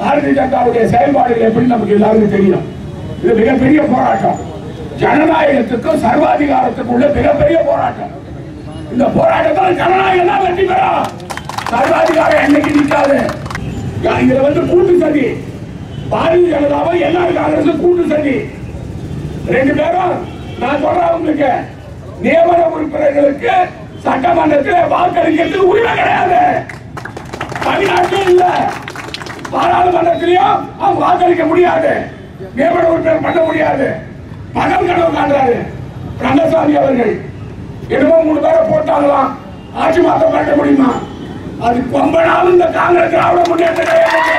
பாரதிய ஜனதாவுடைய செயல்பாடுகள் எப்படி நமக்கு எல்லாருக்கும் தெரியும். இது மிகப்பெரிய போராட்டம். ஜனநாயகத்துக்கும் சர்வாதிகாரத்துக்கும் உள்ள மிகப்பெரிய போராட்டம். இந்த போராட்டத்தில் ஜனநாயகம் தான் வெற்றி பெறும். சர்வாதிகாரம் என்னைக்கு நிற்காது? இதுல வந்து கூட்டு சதி. பாரதிய ஜனதாவை எல்லாரும் காங்கிரஸ் கூட்டு சதி. ரெண்டு பேரும் நான் சொல்றேன் உங்களுக்கு நியமன உறுப்பினர்களுக்கு சட்டமன்றத்தில் வாக்களிக்கிறது உரிமை கிடையாது. தமிழ்நாட்டில் இல்லை. பாராளுமன்றத்திலையும் அவங்க வாக்களிக்க முடியாது. நியமன உறுப்பினர் பண்ண முடியாது. பகல் கனவு காண்றாரு. ரங்கசாமி அவர்கள். என்னமோ மூணு பேரை போட்டாங்களாம். ஆட்சி மாற்றம் பண்ண முடியுமா? அது ரொம்ப நாள் இந்த காங்கிரஸ் திராவிட முன்னேற்ற கழகத்துக்கு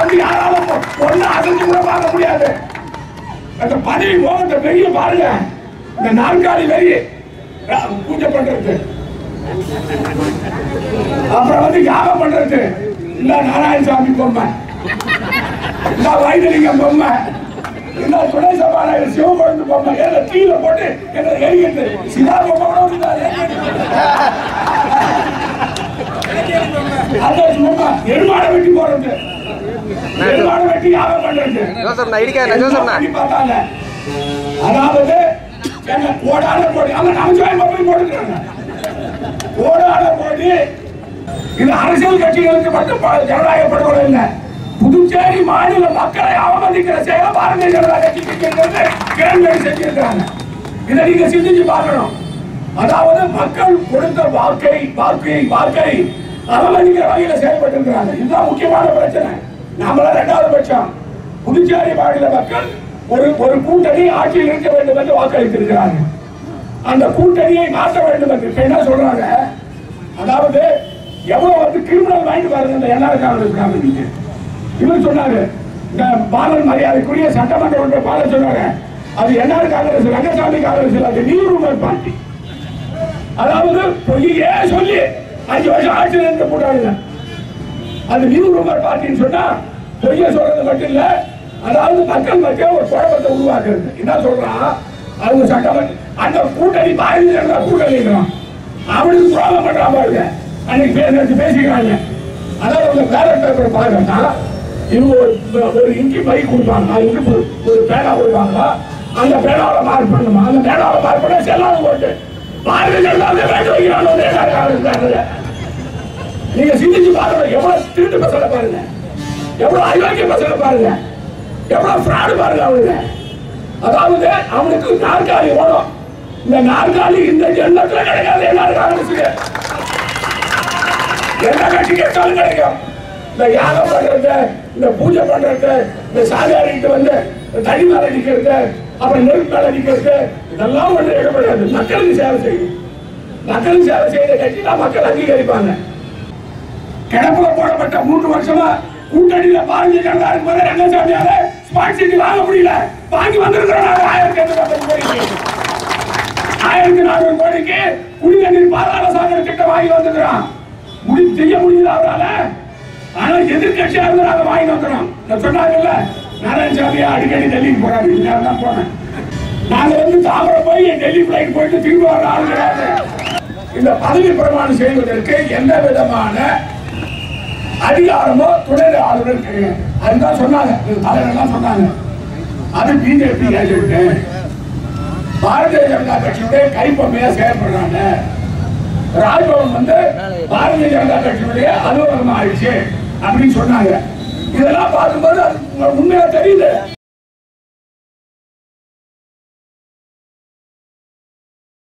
வந்து யாராலும் ஒண்ணு அசைஞ்சு கூட பார்க்க முடியாது. அந்த பதவி போகிற பெரிய பாருங்க. இந்த நான்காலி வெறி பூஜை பண்றது. அப்புறம் வந்து யாகம் பண்றது. இல்ல நாராயணசாமி பொம்மை. இல்ல வைத்திலிங்கம் பொம்மை. இல்ல துணை சபாநாயகர் சிவகுழந்தை பொம்மை. ஏதோ தீயில போட்டு என்ன எரிக்கிறது. சிதா பொம்மை கூட இருந்தாரு அதான் சும்மா எருமாடை வெட்டி போடுறது. எருமாடை வெட்டி யாகம் பண்றது. ஜோசப்ண்ணா இடிக்காத பார்த்தாங்க. அதாவது என்ன கோடான கோடி. அவங்க நமச்சிவாயம் போய் போட்டுக்கிறாங்க. கோடான கோடி இது அரசியல் கட்சிகளுக்கு மட்டும் ப- ஜனநாயக படுகொலை புதுச்சேரி மாநில மக்களை அவமதிக்கிற செயல பாரதிய ஜனதா கட்சி செஞ்சிருக்கிறது செஞ்சிருக்கிறாங்க. இதை நீங்க சிந்திச்சு பார்க்கணும். அதாவது மக்கள் கொடுத்த வாழ்க்கை வாழ்க்கையை வாழ்க்கை அவமதிக்கிற வகையில செயல்பட்டு இருக்கிறாங்க இதுதான் முக்கியமான பிரச்சனை. நாமள ரெண்டாவது பட்சம். புதுச்சேரி மாநில மக்கள் ஒரு ஒரு கூட்டணி ஆட்சியில் இருக்க வேண்டும் என்று வாக்களித்திருக்கிறாங்க அந்த கூட்டணியை மாற்ற வேண்டும் என்று என்ன சொல்றாங்க? அதாவது எவ்வளவு வந்து கிரிமினல் வாங்கிட்டு பாருங்க இந்த என்ஆர் இருக்காங்க நீங்க இவர் சொன்னாரு இந்த பாலன் மரியாதைக்குரிய சட்டமன்ற உறுப்பினர் பாலன் சொன்னாங்க அது என்ஆர் காங்கிரஸ் ரங்கசாமி காங்கிரஸ் அது நியூ ரூமர் பார்ட்டி அதாவது பொய்யே சொல்லி அஞ்சு வருஷம் ஆட்சியில் இருந்த போட்டாங்க. அது நியூ ரூமர் பார்ட்டின்னு சொன்னா பொய்ய சொல்றது மட்டும் இல்ல அதாவது மக்கள் மத்திய ஒரு குழப்பத்தை உருவாக்குறது. என்ன சொல்றா? அவங்க சட்டமன்ற அந்த கூட்டணி பாரதிய ஜனதா கூட்டணி இருக்கிறான். அவனுக்கு துரோகம் பண்றா பாருங்க. அன்னைக்கு பேசி பேசிக்கிறாங்க? அதாவது உங்க பேலட் பாருங்கன்னா இவங்க ஒரு ஒரு இங்கி பைக் கொடுப்பாங்க. இங்கு ஒரு- பேனா கொடுப்பாங்க. அந்த பேனாவில மார்க் பண்ணுமா? அந்த பேனாவில மார்க் பண்ண செல்லாத போட்டு. பாரதிய ஜனதா வேண்டு வைக்கிறாங்க. நீங்க சிந்திச்சு பாருங்க. எவ்வளவு திருட்டு பசங்க பாருங்க. எவ்வளவு அயோக்கிய பசங்க பாருங்க. எவ்வளவு ஃப்ராடு பாருங்க அவனுங்க. அதாவது அவனுக்கு நாற்காலி ஓடும். இந்த நாற்காலி இந்த ஜென்மத்தில் கிடைக்காது. எல்லாரும் காங்கிரஸுக்கு எந்த கட்சி கேட்டாலும் கிடைக்கும் இந்த யாகம் பண்றது இந்த பூஜை பண்றது இந்த சாதியாரிட்டு வந்து இந்த தனி மேல நிக்கிறது. அப்புறம் நெருப்பு மேல நிக்கிறது. இதெல்லாம் ஒண்ணு இடப்படாது மக்களுக்கு சேவை செய்யும். மக்களுக்கு சேவை செய்யற கட்சி தான் மக்கள் அங்கீகரிப்பாங்க. கிடப்புல போடப்பட்ட மூன்று வருஷமா கூட்டணியில பாரதிய ஜனதா இருக்கும்போது ரங்கசாமியால ஸ்மார்ட் சிட்டி வாங்க முடியல. வாங்கி வந்திருக்கிறோம் நாங்க. ஆயிரத்தி எண்ணூத்தி கோடிக்கு. ஆயிரத்தி நானூறு கோடிக்கு குடிநீர் பாதாள சாகர திட்டம் வாங்கி வந்திருக்கிறோம். முடி செய்ய முடியல அவரால. ஆனா எதிர்கட்சியா இருந்து அதை வாங்கி வந்துடும் நான் சொன்னாங்கல்ல நாராயணசாமியா அடிக்கடி டெல்லிக்கு போறாரு. தான் போனேன் நாங்க வந்து தாமரை போய் டெல்லி பிளைட் போயிட்டு திரும்ப வர ஆள் கிடையாது. இந்த பதவி பிரமாணம் செய்வதற்கு எந்த விதமான அதிகாரமோ துணை ஆளுநர் கிடையாது. அதுதான் சொன்னாங்க. இது தான் சொன்னாங்க. அது பிஜேபி ஏஜென்ட் பாரதிய ஜனதா கட்சியுடைய கைப்பொம்மையா செயல்படுறாங்க. ராஜ்பவன் வந்து பாரதிய ஜனதா கட்சியுடைய அலுவலகம் ஆயிடுச்சு அப்படின்னு சொன்னாங்க. இதெல்லாம் பார்க்கும்போது அது உண்மையா தெரியுது.